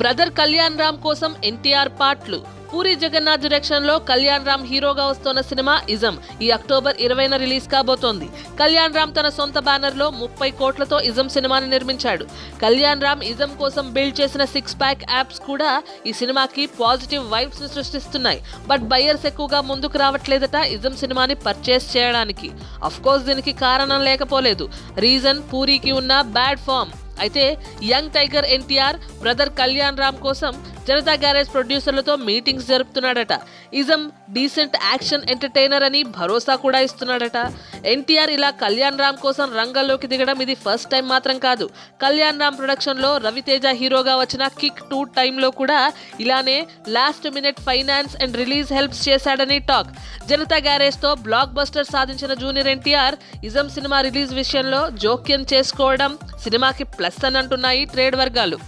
Brother Kalyan Ram కోసం ఎన్టీఆర్ పాటలు. పూరి జగన్నాథ్ డైరెక్షన్లో కళ్యాణ్ రామ్ హీరోగా వస్తున్న సినిమా ఇజం. ఈ అక్టోబర్ ఇరవైన రిలీజ్ కాబోతోంది. కళ్యాణ్ రామ్ తన సొంత బ్యానర్లో ముప్పై కోట్లతో ఇజం సినిమాని నిర్మించాడు. కళ్యాణ్ రామ్ ఇజం కోసం బిల్డ్ చేసిన సిక్స్ ప్యాక్ యాప్స్ కూడా ఈ సినిమాకి పాజిటివ్ వైబ్స్ని సృష్టిస్తున్నాయి. బట్ బయ్యర్స్ ఎక్కువగా ముందుకు రావట్లేదట ఇజం సినిమాని పర్చేస్ చేయడానికి. అఫ్ కోర్స్ దీనికి కారణం లేకపోలేదు. రీజన్ పూరికి ఉన్న బ్యాడ్ ఫామ్. అయితే young tiger NTR brother Kalyan Ram కోసం జనతా గ్యారేజ్ ప్రొడ్యూసర్లతో మీటింగ్స్ జరుపుతున్నాడట. ఇజం డీసెంట్ యాక్షన్ ఎంటర్టైనర్ అని భరోసా కూడా ఇస్తున్నాడట. ఎన్టీఆర్ ఇలా కళ్యాణ్ రామ్ కోసం రంగంలోకి దిగడం ఇది ఫస్ట్ టైం మాత్రం కాదు. కళ్యాణ్ రామ్ ప్రొడక్షన్లో రవితేజ హీరోగా వచ్చిన కిక్ టూ టైంలో కూడా ఇలానే last minute finance and release helps చేశాడని టాక్. జనతా గ్యారేజ్తో బ్లాక్ బస్టర్ సాధించిన junior NTR Ism cinema release విషయంలో జోక్యం చేసుకోవడం సినిమాకి ప్లస్ అని అంటున్నాయి ట్రేడ్ వర్గాలు.